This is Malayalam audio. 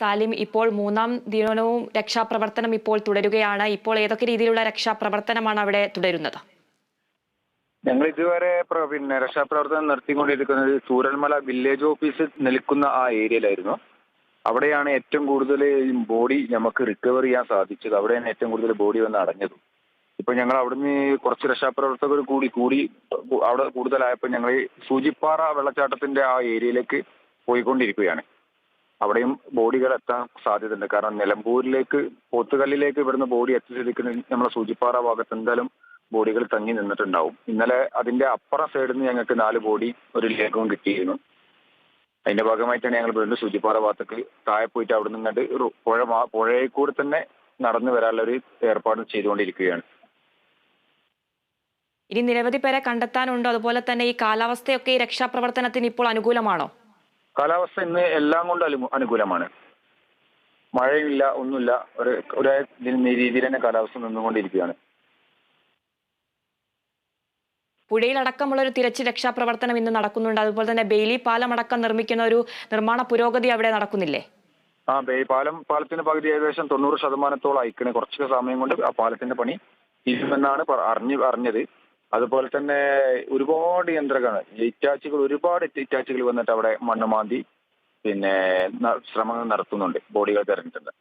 സാലിം ഇപ്പോൾ മൂന്നാം ദിനവും രക്ഷാപ്രവർത്തനം ഇപ്പോൾ തുടരുകയാണ്. ഇപ്പോൾ ഏതൊക്കെ രീതിയിലുള്ള രക്ഷാപ്രവർത്തനമാണ് അവിടെ തുടരുന്നത്? ഞങ്ങൾ ഇതുവരെ പിന്നെ രക്ഷാപ്രവർത്തനം നടത്തിക്കൊണ്ടിരിക്കുന്നത് സൂരൽമല വില്ലേജ് ഓഫീസ് നിൽക്കുന്ന ആ ഏരിയയിലായിരുന്നു അവിടെയാണ് ഏറ്റവും കൂടുതൽ ബോഡി നമുക്ക് റിക്കവർ ചെയ്യാൻ സാധിച്ചത്. അവിടെയാണ് ഏറ്റവും കൂടുതൽ ബോഡി വന്ന് അടഞ്ഞത്. ഇപ്പൊ ഞങ്ങൾ അവിടുന്ന് കുറച്ച് രക്ഷാപ്രവർത്തകർ കൂടി കൂടി അവിടെ കൂടുതലായപ്പോൾ ഞങ്ങൾ സൂചിപ്പാറ വെള്ളച്ചാട്ടത്തിന്റെ ആ ഏരിയയിലേക്ക് പോയിക്കൊണ്ടിരിക്കുകയാണ്. അവിടെയും ബോഡികൾ എത്താൻ സാധ്യതയുണ്ട്. കാരണം നിലമ്പൂരിലേക്ക് പോത്തുകല്ലിലേക്ക് ഇവിടുന്ന് ബോഡി എത്തിച്ചിരിക്കുന്ന നമ്മുടെ സൂചിപ്പാറ ഭാഗത്ത് എന്തായാലും ബോഡികൾ തങ്ങി നിന്നിട്ടുണ്ടാവും. ഇന്നലെ അതിന്റെ അപ്പുറം സൈഡിൽ നിന്ന് ഞങ്ങൾക്ക് നാല് ബോഡി ഒരു ലേഖവും കിട്ടിയിരുന്നു. അതിന്റെ ഭാഗമായിട്ടാണ് ഞങ്ങൾ വീണ്ടും സൂചിപ്പാറ ഭാഗത്തേക്ക് താഴെ പോയിട്ട് അവിടെ നിന്നിട്ട് പുഴ പുഴയിൽ കൂടെ തന്നെ നടന്നു വരാനുള്ള ഒരു ഏർപ്പാട് ചെയ്തുകൊണ്ടിരിക്കുകയാണ്. ഇനി നിരവധി പേരെ കണ്ടെത്താനുണ്ടോ. അതുപോലെ തന്നെ ഈ കാലാവസ്ഥയൊക്കെ ഈ രക്ഷാപ്രവർത്തനത്തിന് ഇപ്പോൾ അനുകൂലമാണോ? കാലാവസ്ഥ ഇന്ന് എല്ലാം കൊണ്ട് അനു- അനുകൂലമാണ്. മഴയില്ല ഒന്നുമില്ല. ഒരു ഒരേ രീതിയിൽ തന്നെ കാലാവസ്ഥ നിന്നുകൊണ്ടിരിക്കുകയാണ്. പുഴയിലടക്കമുള്ള ഒരു തിരച്ചിൽ രക്ഷാപ്രവർത്തനം ഇന്ന് നടക്കുന്നുണ്ട്. അതുപോലെ തന്നെ ബെയിലി പാലം അടക്കം നിർമ്മിക്കുന്ന ഒരു നിർമ്മാണ പുരോഗതി അവിടെ നടക്കുന്നില്ലേ? ആ ബേ പാലം പാലത്തിന്റെ പകുതി ഏകദേശം തൊണ്ണൂറ് ശതമാനത്തോളം അയക്കണേ കുറച്ച് സമയം കൊണ്ട് ആ പാലത്തിന്റെ പണി ഇരുമെന്നാണ് അറിഞ്ഞ് അറിഞ്ഞത്. അതുപോലെ തന്നെ ഒരുപാട് യന്ത്രങ്ങൾ ഇറ്റാച്ചുകൾ ഒരുപാട് ഇറ്റാച്ചുകൾ വന്നിട്ട് അവിടെ മണ്ണ് മാന്തി പിന്നെ ശ്രമങ്ങൾ നടത്തുന്നുണ്ട് ബോഡികൾ തെരഞ്ഞിട്ടുണ്ട്